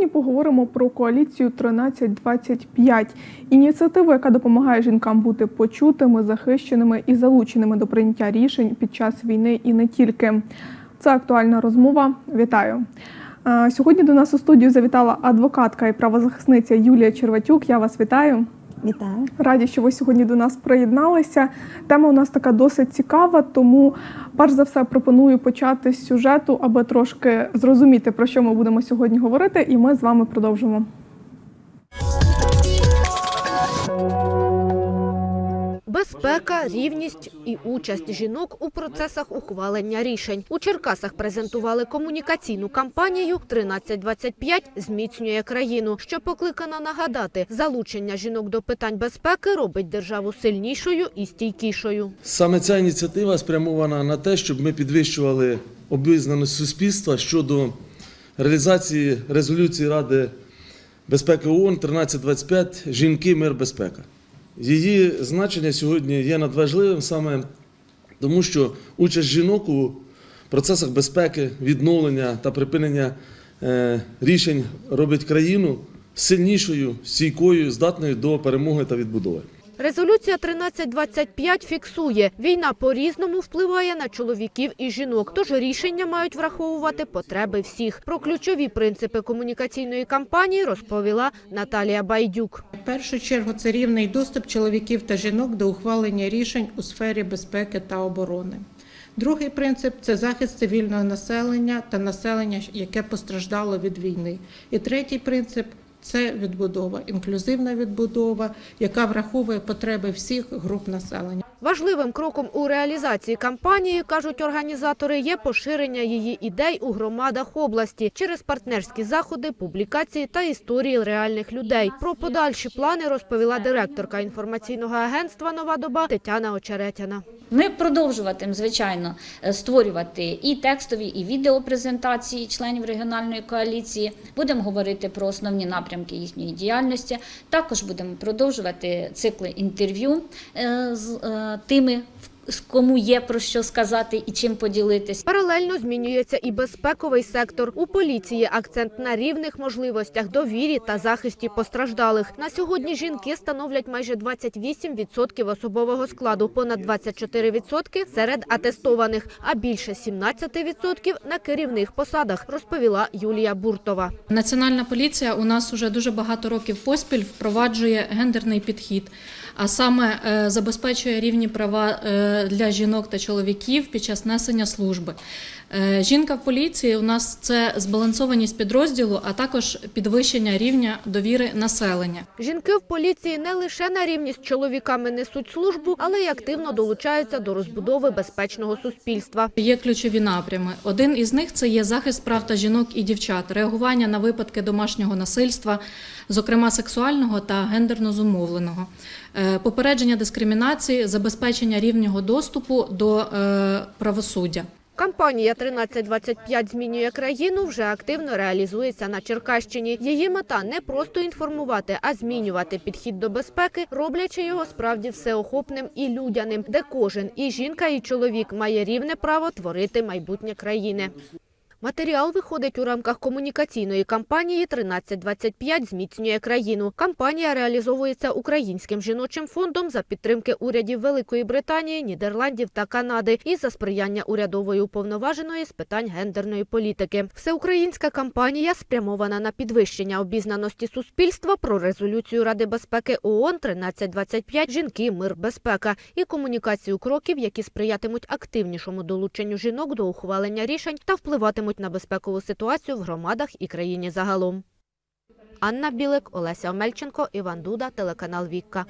Сьогодні поговоримо про коаліцію 1325 ініціативу, яка допомагає жінкам бути почутими, захищеними і залученими до прийняття рішень під час війни і не тільки. Це актуальна розмова. Вітаю. Е, Сьогодні до нас у студію завітала адвокатка і правозахисниця Юлія Черватюк. Я вас вітаю. Вітаю. Раді, що ви сьогодні до нас приєдналися. Тема у нас така досить цікава, тому перш за все пропоную почати з сюжету, аби трошки зрозуміти, про що ми будемо сьогодні говорити, і ми з вами продовжимо. Безпека, рівність і участь жінок у процесах ухвалення рішень. У Черкасах презентували комунікаційну кампанію «1325 зміцнює країну, що покликана нагадати, залучення жінок до питань безпеки робить державу сильнішою і стійкішою. Саме ця ініціатива спрямована на те, щоб ми підвищували обізнаність суспільства щодо реалізації резолюції Ради безпеки ООН 1325 Жінки, мир, безпека. Її значення сьогодні є надважливим саме тому, що участь жінок у процесах безпеки, відновлення та припинення е, рішень робить країну сильнішою, стійкою, здатною до перемоги та відбудови. Резолюція 1325 фіксує, війна по-різному впливає на чоловіків і жінок, тож рішення мають враховувати потреби всіх. Про ключові принципи комунікаційної кампанії розповіла Наталія Байдюк. В першу чергу це рівний доступ чоловіків та жінок до ухвалення рішень у сфері безпеки та оборони. Другий принцип це захист цивільного населення та населення, яке постраждало від війни. І третій принцип це відбудова, інклюзивна відбудова, яка враховує потреби всіх груп населення. Важливим кроком у реалізації кампанії, кажуть організатори, є поширення її ідей у громадах області через партнерські заходи, публікації та історії реальних людей. Про подальші плани розповіла директорка інформаційного агентства Нова доба Тетяна Очеретяна. Ми продовжуватимемо, звичайно, е, створювати і текстові, і відеопрезентації членів регіональної коаліції. Будемо говорити про основні напрямки їхньої діяльності. Також будемо продовжувати цикли інтерв'ю е, з е, тими, в- кому є про що сказати і чим поділитись. Паралельно змінюється і безпековий сектор. У поліції акцент на рівних можливостях, довірі та захисті постраждалих. На сьогодні жінки становлять майже 28% особового складу, понад 24% серед атестованих, а більше 17% на керівних посадах, розповіла Юлія Буртова. Національна поліція у нас уже дуже багато років поспіль впроваджує гендерний підхід, а саме е, забезпечує рівні права е, для жінок та чоловіків під час несення служби. Е, Жінка в поліції у нас це збалансованість підрозділу, а також підвищення рівня довіри населення. Жінки в поліції не лише на рівні з чоловіками несуть службу, але й активно долучаються до розбудови безпечного суспільства. Є ключові напрями. Один із них це є захист прав та жінок і дівчат, реагування на випадки домашнього насильства, зокрема сексуального та гендерно зумовленого, е, попередження дискримінації, забезпечення рівнього доступу до е, правосуддя. Кампанія «1325 змінює країну вже активно реалізується на Черкащині. Її мета не просто інформувати, а змінювати підхід до безпеки, роблячи його справді всеохопним і людяним, де кожен і жінка, і чоловік має рівне право творити майбутнє країни. Матеріал виходить у рамках комунікаційної кампанії «1325 зміцнює країну. Кампанія реалізовується Українським жіночим фондом за підтримки урядів Великої Британії, Нідерландів та Канади і за сприяння урядової уповноваженої з питань гендерної політики. Всеукраїнська кампанія спрямована на підвищення обізнаності суспільства про резолюцію Ради безпеки ООН 1325 «Жінки, мир, безпека» і комунікацію кроків, які сприятимуть активнішому долученню жінок до ухвалення рішень та впливатимуть на безпекову ситуацію в громадах і країні загалом. Анна Білик, Олеся Омельченко, Іван Дуда, телеканал Вікка.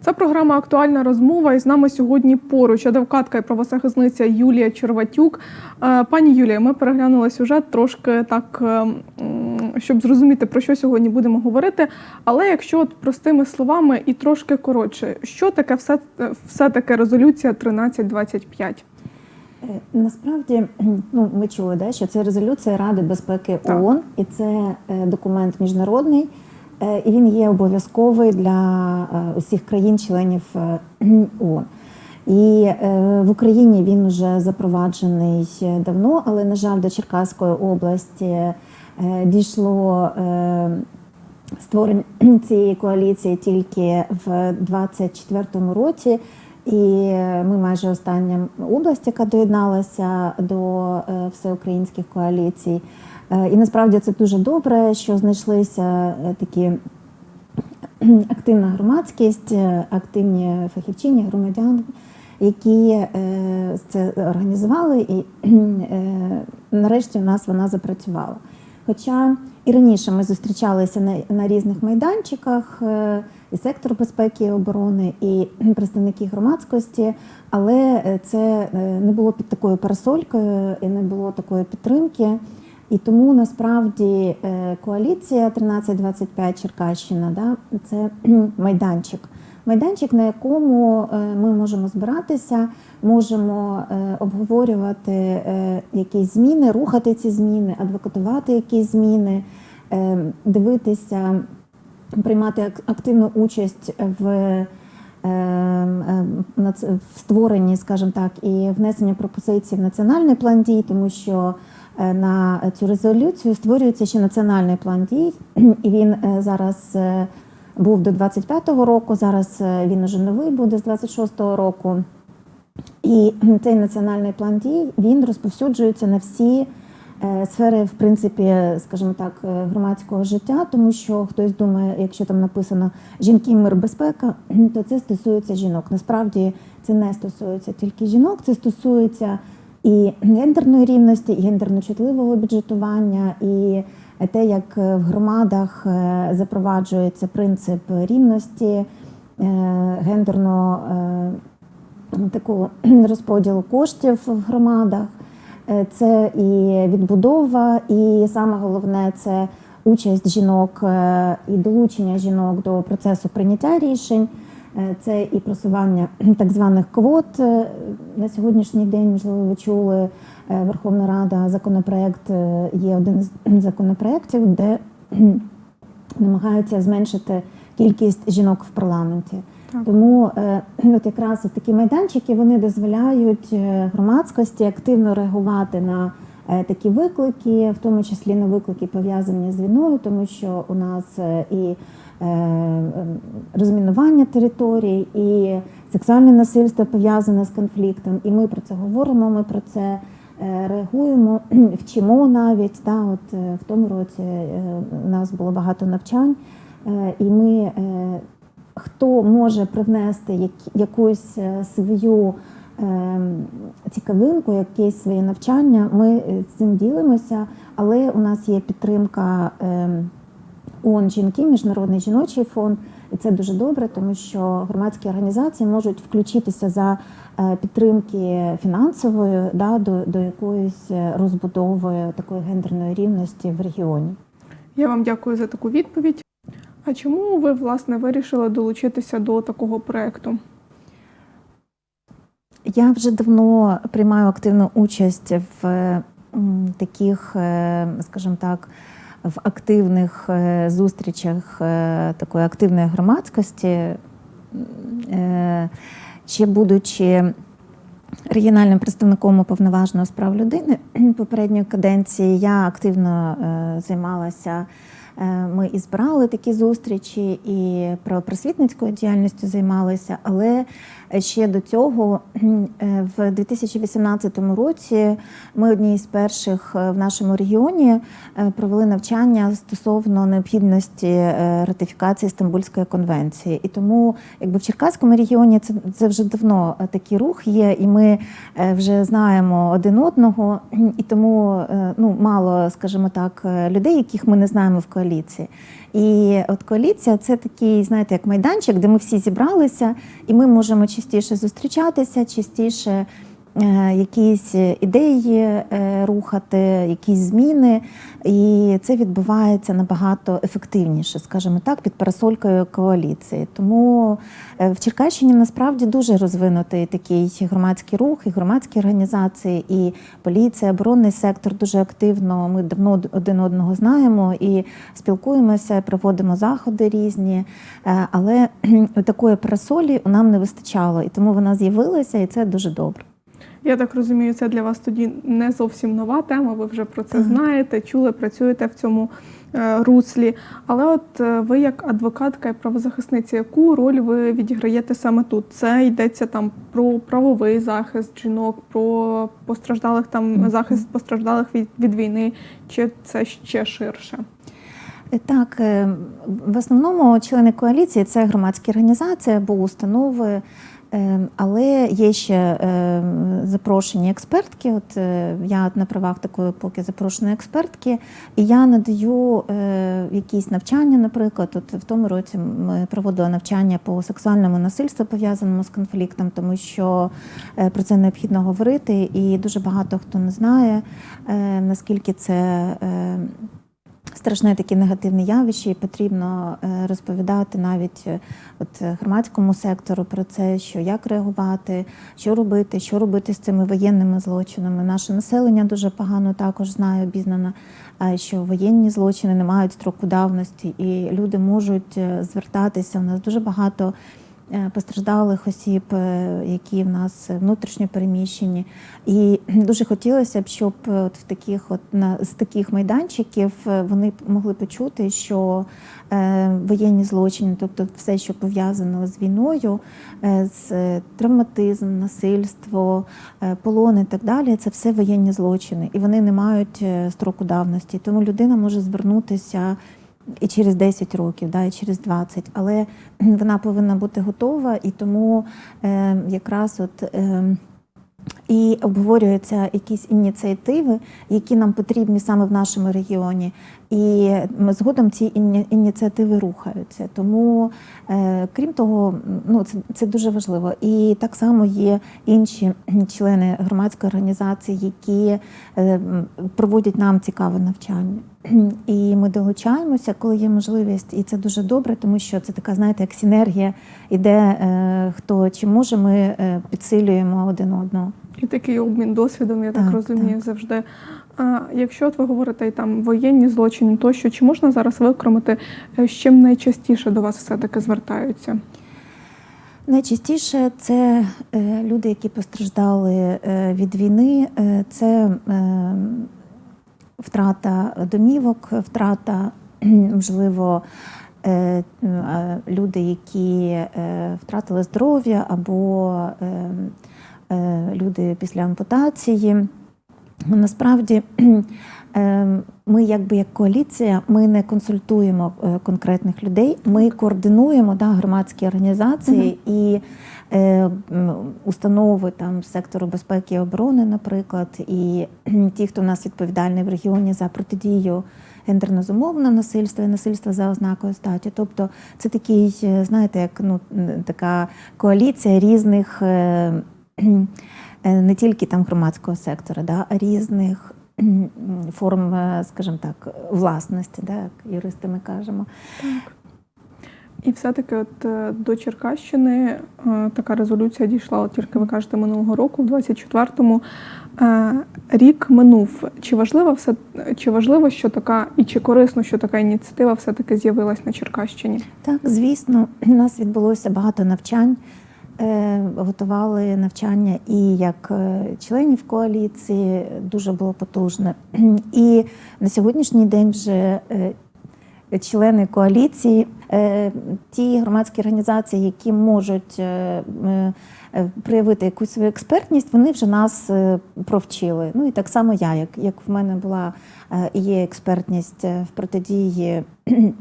Це програма Актуальна розмова. І з нами сьогодні поруч адвокатка і правозахисниця Юлія Черватюк. Е, Пані Юлія, ми переглянули сюжет трошки так, е, м, щоб зрозуміти, про що сьогодні будемо говорити. Але якщо от простими словами і трошки коротше, що таке все, все таке резолюція 1325? Е, Насправді, ну ми чули, да, що це резолюція Ради безпеки Так. ООН, і це е, документ міжнародний, е, і він є обов'язковий для усіх країн-членів ООН. І в Україні він вже запроваджений давно, але, на жаль, до Черкаської області дійшло е, створення цієї коаліції тільки в 24-му році. І ми майже остання область, яка доєдналася до е, всеукраїнських коаліцій. Е, І насправді це дуже добре, що знайшлися е, такі активна громадськість, е, активні фахівчині, громадяни, які е, це організували, і е, нарешті у нас вона запрацювала. Хоча і раніше ми зустрічалися на, на різних майданчиках, е, і сектор безпеки і оборони, і представники громадськості, але е, це е, не було під такою парасолькою і не було такої підтримки. І тому насправді коаліція 1325 Черкащина да, це майданчик. Майданчик, на якому е, ми можемо збиратися, можемо е, обговорювати е, якісь зміни, рухати ці зміни, адвокатувати якісь зміни, дивитися, приймати активну участь в в створенні, скажімо так, і внесення пропозицій в національний план дій, тому що на цю резолюцію створюється ще національний план дій, і він зараз був до 25-го року. Зараз е, він уже новий буде з 26-го року. І цей національний план дій він розповсюджується на всі е, сфери, в принципі, скажімо так, е, громадського життя, тому що хтось думає, якщо там написано жінки, мир, безпека, то це стосується жінок. Насправді це не стосується тільки жінок, це стосується і гендерної рівності, і гендерно-чутливого бюджетування, і те, як е, в громадах е, запроваджується принцип рівності, е, гендерно е, такого розподілу коштів в громадах. Це і відбудова, і саме головне це участь жінок і долучення жінок до процесу прийняття рішень. Це і просування так званих квот. На сьогоднішній день, можливо, ви чули, Верховна Рада законопроект е, є один з законопроєктів, де намагаються зменшити кількість жінок в парламенті. Так. Тому е, от якраз от такі майданчики вони дозволяють е, громадськості активно реагувати на е, такі виклики, в тому числі на виклики пов'язані з війною, тому що у нас е, і е, е, розмінування територій, і сексуальне насильство пов'язане з конфліктом. І ми про це говоримо. Ми про це е, реагуємо, вчимо навіть. Да, от е, в тому році е, у нас було багато навчань, е, і ми. е, Хто може привнести якусь е, свою е, цікавинку, якесь своє навчання, ми е, цим ділимося, але у нас є підтримка е, ООН жінки, Міжнародний жіночий фонд, і це дуже добре, тому що громадські організації можуть включитися за е, підтримки фінансової да, до, до якоїсь е, розбудови такої гендерної рівності в регіоні. Я вам дякую за таку відповідь. А чому ви власне вирішили долучитися до такого проекту? Я вже давно приймаю активну участь в таких, е, скажімо так, в активних е, зустрічах е, такої активної громадськості, е, ще будучи регіональним представником уповноваженого з прав людини попередньої каденції, я активно займалася. Е, Ми і збирали такі зустрічі, і правопросвітницькою діяльністю займалися. Але ще до цього, е, в 2018 році, ми одні з перших е, в нашому регіоні провели навчання стосовно необхідності ратифікації Стамбульської конвенції. І тому, якби в Черкаському регіоні це, це вже давно такий рух є, і ми вже знаємо один одного, і тому ну мало, скажімо так, людей, яких ми не знаємо в коаліції. І от коаліція це такий, знаєте, як майданчик, де ми всі зібралися, і ми можемо частіше зустрічатися, частіше якісь ідеї е, рухати, якісь зміни, і це відбувається набагато ефективніше, скажімо так, під парасолькою коаліції. Тому е, в Черкащині насправді дуже розвинутий такий громадський рух і громадські організації, і поліція, оборонний сектор дуже активно. Ми давно один одного знаємо і спілкуємося, проводимо заходи різні. Е, Але такої парасолі нам не вистачало, і тому вона з'явилася, і це дуже добре. Я так розумію, це для вас тоді не зовсім нова тема. Ви вже про це знаєте, чули, працюєте в цьому е, руслі. Але от е, ви, як адвокатка і правозахисниця, яку роль ви відіграєте саме тут? Це йдеться там про правовий захист жінок, про постраждалих там захист постраждалих від, від війни, чи це ще ширше? Е, Так, в основному члени коаліції це громадські організації або установи, але є ще е, запрошені експертки. От е, я на правах такої поки запрошеної експертки, і я надаю е, якісь навчання, наприклад, от в тому році ми проводили навчання по сексуальному насильству пов'язаному з конфліктом, тому що е, про це необхідно говорити, і дуже багато хто не знає, наскільки це. Страшне таке негативне явище, і потрібно е, розповідати навіть е, от е, громадському сектору про це, що як реагувати, що робити, що робити з цими воєнними злочинами. Наше населення дуже погано також знає, обізнано, що воєнні злочини не мають строку давності, і люди можуть звертатися. У нас дуже багато. Е, Постраждалих осіб, е, які в нас внутрішньо переміщені, і дуже хотілося б, щоб е, от в таких от на з таких майданчиків вони могли почути, що воєнні злочини, тобто все, що пов'язано з війною, з травматизм, насильство, е, полон і так далі, це все воєнні злочини, і вони не мають строку давності. Тому людина може звернутися. І через 10 років, да, і через 20, але вона повинна бути готова, і тому е, якраз от е, і обговорюються якісь ініціативи, які нам потрібні саме в нашому регіоні. І згодом ці іні- ініціативи рухаються. Тому, е, крім того, ну це, це дуже важливо. І так само є інші члени громадської організації, які е, проводять нам цікаве навчання. І ми долучаємося, коли є можливість, і це дуже добре, тому що це така, знаєте, як синергія іде, е, хто чи може, ми е, підсилюємо один одного. І такий обмін досвідом, я так, Так, розумію, завжди. А якщо от ви говорите і там воєнні злочини, тощо чи можна зараз викремити, е, з чим найчастіше до вас все-таки звертаються? Найчастіше це люди, які постраждали від війни, це е, втрата домівок, втрата, можливо, е, е, люди, які е, втратили здоров'я, або люди після ампутації. Насправді е, ми, якби як коаліція, ми не консультуємо конкретних людей. Ми координуємо да, громадські організації і е, м, установи там сектору безпеки і оборони, наприклад, і ті, хто у нас відповідальний в регіоні за протидію гендерно-зумовного насильства і насильства за ознакою статі. Тобто це такий, е, знаєте, як ну така коаліція різних. е, е, не тільки там громадського сектора, да, а різних форм, е, скажімо так, власності, як юристи ми кажемо. І все-таки от е, до Черкащини е, така резолюція дійшла, от тільки ви кажете, минулого року, в 24-му. Е, Рік минув. Чи важливо все чи важливо, що така, і чи корисно, що така ініціатива все-таки з'явилась на Черкащині? Так, звісно, у нас відбулося багато навчань. Готували навчання і як членів коаліції, дуже було потужне. І на сьогоднішній день вже члени коаліції, е, ті громадські організації, які можуть е, е, проявити якусь свою експертність, вони вже нас провчили. Ну і так само я, як, як в мене була і є експертність в протидії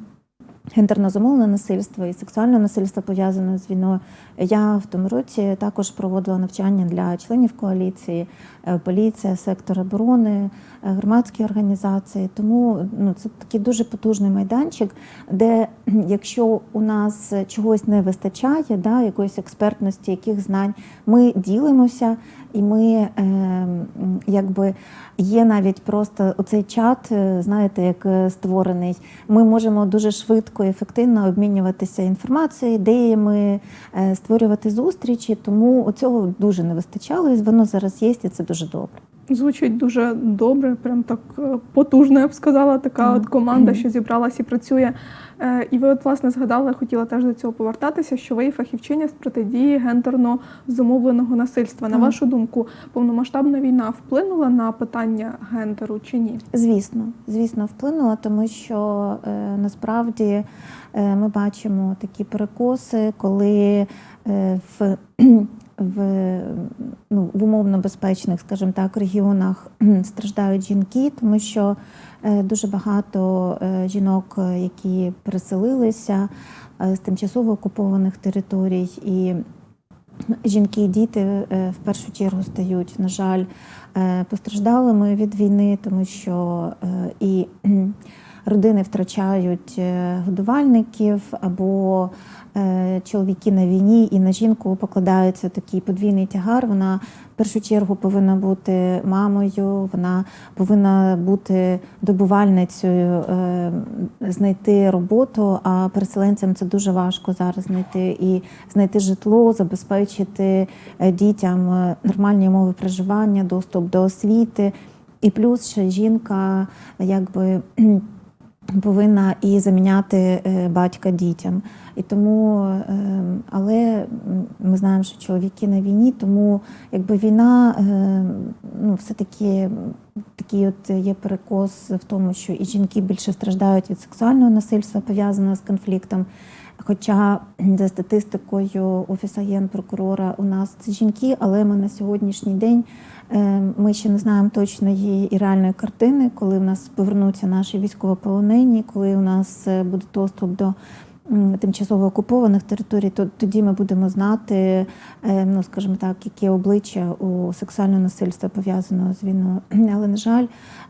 гендерно-зумовне насильство і сексуальне насильство пов'язане з війною. Я в тому році також проводила навчання для членів коаліції, е, поліція, сектор оборони, е, громадські організації. Тому ну, це такий дуже потужний майданчик, де якщо у нас чогось не вистачає, да, якоїсь експертності, яких знань, ми ділимося І ми е, якби є навіть просто оцей чат, е, знаєте, як створений. Ми можемо дуже швидко і ефективно обмінюватися інформацією, ідеями, е, створювати зустрічі. Тому цього дуже не вистачало, і воно зараз є, і це дуже добре. Звучить дуже добре, прям так е, потужно, я б сказала, така от команда, що зібралась і працює. Е, І ви, от, власне, згадали, хотіла теж до цього повертатися, що ви фахівчиня з протидії гендерно зумовленого насильства. На вашу думку, повномасштабна війна вплинула на питання гендеру чи ні? Звісно, звісно, вплинуло, тому що е, насправді е, ми бачимо такі перекоси, коли е, в, в, ну, в умовно безпечних, скажімо так, регіонах страждають жінки, тому що е, дуже багато е, жінок, е, які переселилися з тимчасово окупованих територій, і жінки і діти в першу чергу стають, на жаль, постраждалими від війни, тому що і родини втрачають е, годувальників або е, чоловіки на війні, і на жінку покладається такий подвійний тягар. Вона в першу чергу повинна бути мамою, вона повинна бути добувальницею, е, знайти роботу. А переселенцям це дуже важко зараз знайти і знайти житло, забезпечити дітям нормальні умови проживання, доступ до освіти. І плюс ще жінка якби повинна і заміняти е, батька дітям. І тому, е, але ми знаємо, що чоловіки на війні, тому якби війна, е, ну все-таки такий от є перекос в тому, що і жінки більше страждають від сексуального насильства, пов'язаного з конфліктом. Хоча за статистикою Офісу генпрокурора у нас це жінки, але ми на сьогоднішній день е, ми ще не знаємо точної і реальної картини, коли в нас повернуться наші військовополонені, коли у нас е, буде доступ до тимчасово окупованих територій, то тоді ми будемо знати, е, ну скажімо так, яке обличчя у сексуального насильства пов'язаного з війною. Але на жаль,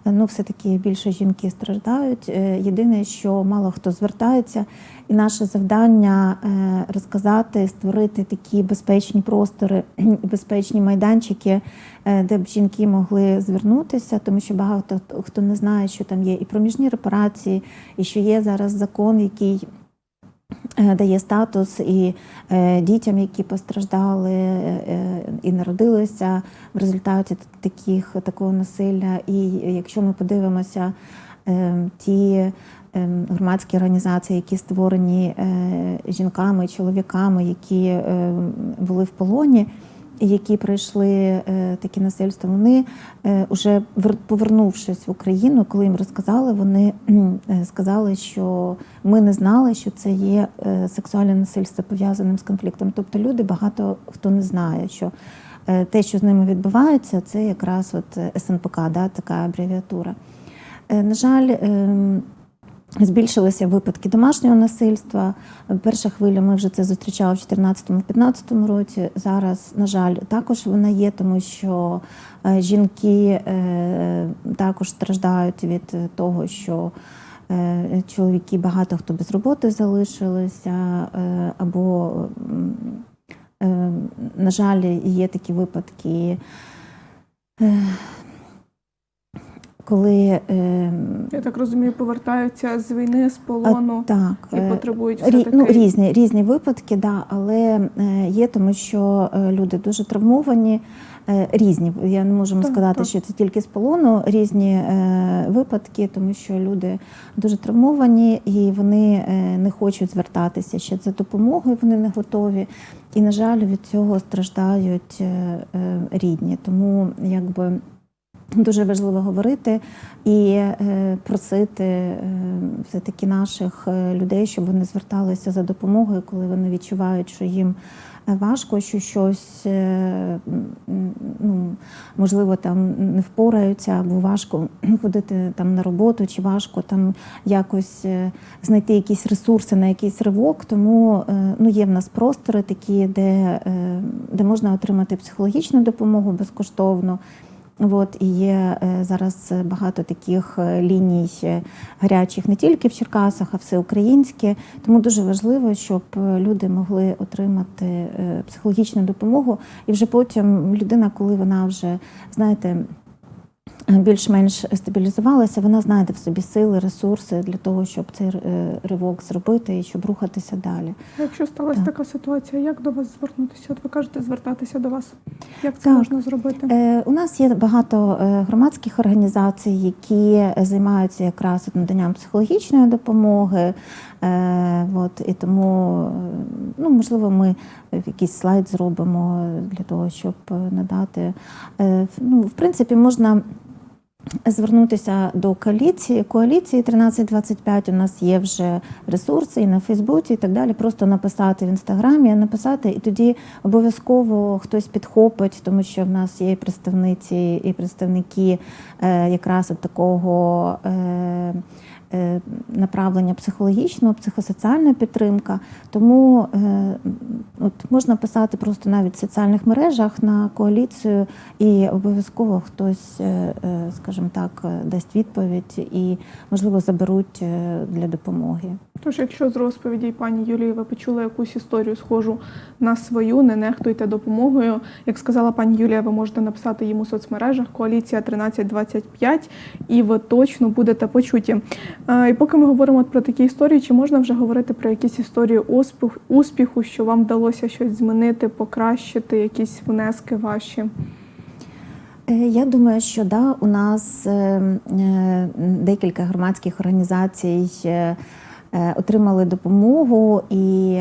ну все-таки більше жінки страждають. Е, Єдине, що мало хто звертається, і наше завдання е, розказати, створити такі безпечні простори, безпечні майданчики, де б жінки могли звернутися, тому що багато хто- не знає, що там є і проміжні репарації, і що є зараз закон, який дає статус і е, дітям, які постраждали е, і народилися в результаті таких такого насилля. І якщо ми подивимося е, ті е, громадські організації, які створені е, жінками, чоловіками, які е, були в полоні. Які пройшли е, такі насильства, вони е, уже повернувшись в Україну, коли їм розказали, вони е, сказали, що ми не знали, що це є е, сексуальне насильство пов'язаним з конфліктом. Тобто люди багато хто не знає, що е, те, що з ними відбувається, це якраз от е, СНПК, да, така абревіатура. Е, На жаль, ем, збільшилися випадки домашнього насильства. Перша хвиля ми вже це зустрічали в 2014-2015 році. Зараз, на жаль, також вона є, тому що е, жінки е, також страждають від того, що е, чоловіки багато хто без роботи залишилися, або, на жаль, є такі випадки. Коли е, Я так розумію, повертаються з війни, з полону а, так, і е, потребують Рі, все-таки ну, різні, різні випадки, да, але е, є, тому що е, люди дуже травмовані, різні. Я не можу Так, сказати, так. що це тільки з полону, різні е, випадки, тому що люди дуже травмовані і вони е, не хочуть звертатися ще за допомогою, вони не готові. І, на жаль, від цього страждають е, е, рідні. Тому якби. Дуже важливо говорити і е, просити е, все-таки наших е, людей, щоб вони зверталися за допомогою, коли вони відчувають, що їм важко, що щось ну, можливо там не впораються, або важко ходити там на роботу, чи важко там якось знайти якісь ресурси на якийсь ривок. Тому ну, є в нас простори такі, де, де можна отримати психологічну допомогу безкоштовно. От і є е, зараз багато таких е, ліній е, гарячих не тільки в Черкасах, а всеукраїнські. Тому дуже важливо, щоб люди могли отримати психологічну допомогу. І вже потім людина, коли вона вже знаєте. Більш-менш стабілізувалася, вона знайде в собі сили, ресурси для того, щоб цей е, ривок зробити і щоб рухатися далі. Якщо сталася Так. така ситуація, як до вас звернутися? От ви кажете, звертатися до вас. Як це Так. можна зробити? Е, У нас є багато е, громадських організацій, які займаються якраз наданням психологічної допомоги. Е, От, і тому, ну, можливо, ми якийсь слайд зробимо для того, щоб надати. Е, Ну, в принципі, можна. Звернутися до коаліції коаліції 1325 У нас є вже ресурси і на Фейсбуці, і так далі. Просто написати в інстаграмі, написати, і тоді обов'язково хтось підхопить, тому що в нас є і представниці і представники е, якраз от такого. Е, Направлення психологічного, психосоціальна підтримка. Тому е, от можна писати просто навіть в соціальних мережах на коаліцію, і обов'язково хтось, е, скажімо так, дасть відповідь і, можливо, заберуть для допомоги. Тож, якщо з розповіді пані Юлії ви почули якусь історію схожу на свою, не нехтуйте допомогою. Як сказала пані Юлія, ви можете написати їм у соцмережах коаліція 1325 і ви точно будете почуті. І поки ми говоримо про такі історії, чи можна вже говорити про якісь історії успіх- успіху, що вам вдалося щось змінити, покращити, якісь внески ваші? Е, Я думаю, що да, у нас е, е, декілька громадських організацій отримали допомогу, і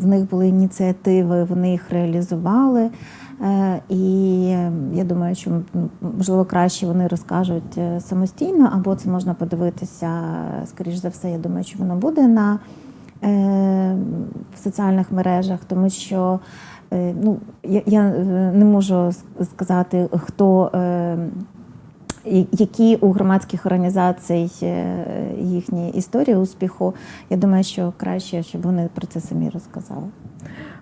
в них були ініціативи, вони їх реалізували. Е, І е, я думаю, що можливо краще вони розкажуть е, самостійно, або це можна подивитися, скоріш за все, я думаю, що воно буде на е, в соціальних мережах, тому що е, ну, я, я не можу сказати, хто. е, Які у громадських організацій їхні історії успіху, я думаю, що краще, щоб вони про це самі розказали.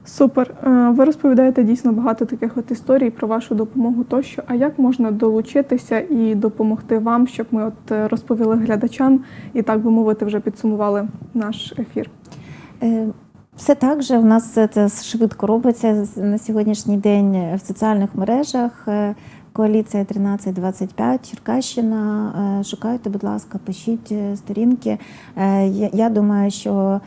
Супер. Е, Ви розповідаєте дійсно багато таких от історій про вашу допомогу тощо. А як можна долучитися і допомогти вам, щоб ми от е, розповіли глядачам і так би мовити, вже підсумували наш ефір? Е, Все так же, у нас це швидко робиться на сьогоднішній день в соціальних мережах. Коаліція 1325, Черкащина. Е, Шукайте, будь ласка, пишіть е, сторінки. Е, Я, думаю, що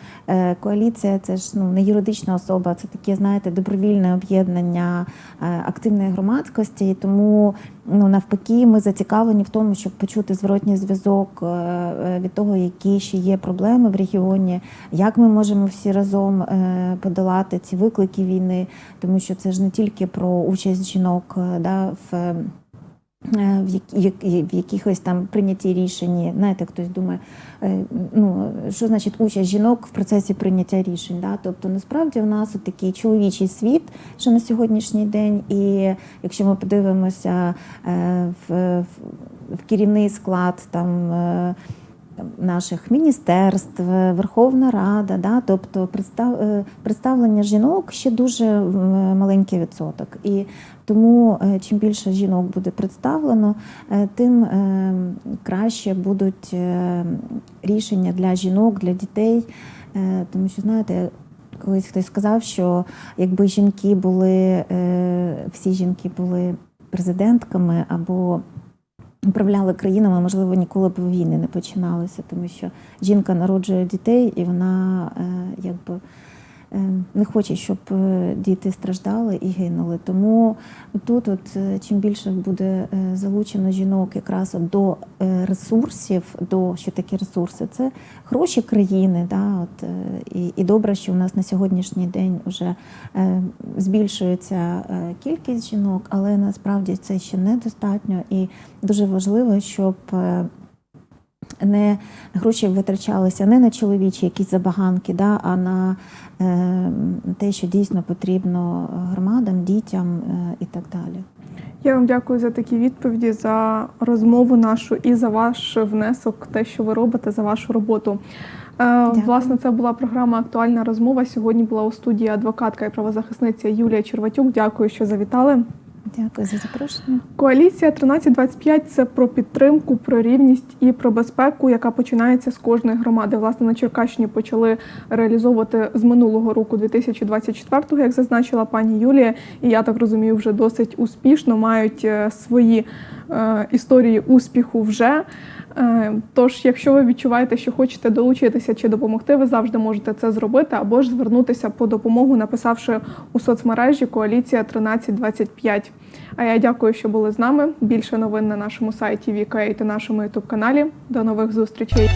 коаліція це ж ну, не юридична особа, це таке, знаєте, добровільне об'єднання активної громадськості. Тому ну, навпаки, ми зацікавлені в тому, щоб почути зворотній зв'язок е, е, від того, які ще є проблеми в регіоні, як ми можемо всі разом е, подолати ці виклики війни, тому що це ж не тільки про участь жінок да, в. Е, В, як- як- в якихось там прийнятті рішень, знаєте, хтось думає, е, ну що значить участь жінок в процесі прийняття рішень. Да? Тобто насправді в нас такий чоловічий світ, що на сьогоднішній день, і якщо ми подивимося е, в, в, в керівний склад там. Е, Наших міністерств, Верховна Рада, да, тобто представ, е, представлення жінок ще дуже е, маленький відсоток. І тому е, чим більше жінок буде представлено, е, тим е, краще будуть е, рішення для жінок, для дітей. Е, Тому що, знаєте, колись хтось сказав, що якби жінки були, е, всі жінки були президентками або управляли країнами, можливо, ніколи б війни не починалися, тому що жінка народжує дітей і вона е, якби. Е, Не хоче, щоб е, діти страждали і гинули. Тому тут, от е, чим більше буде залучено жінок якраз до ресурсів, до що такі ресурси, це гроші країни. Да, от, і, і добре, що у нас на сьогоднішній день вже збільшується кількість жінок, але насправді це ще недостатньо і дуже важливо, щоб. Не гроші витрачалися не на чоловічі якісь забаганки, да, а на е, те, що дійсно потрібно громадам, дітям е, і так далі. Я вам дякую за такі відповіді, за розмову нашу і за ваш внесок, те, що ви робите, за вашу роботу. Е, Власне, це була програма Актуальна розмова. Сьогодні була у студії адвокатка і правозахисниця Юлія Черватюк. Дякую, що завітали. Дякую за запрошення. Коаліція 1325 – це про підтримку, про рівність і про безпеку, яка починається з кожної громади. Власне, на Черкащині почали реалізовувати з минулого року 2024-го, як зазначила пані Юлія. І я так розумію, вже досить успішно мають е, свої історії успіху вже. Е, Тож, якщо ви відчуваєте, що хочете долучитися чи допомогти, ви завжди можете це зробити або ж звернутися по допомогу, написавши у соцмережі Коаліція 1325. А я дякую, що були з нами. Більше новин на нашому сайті Віка та нашому ютуб каналі. До нових зустрічей.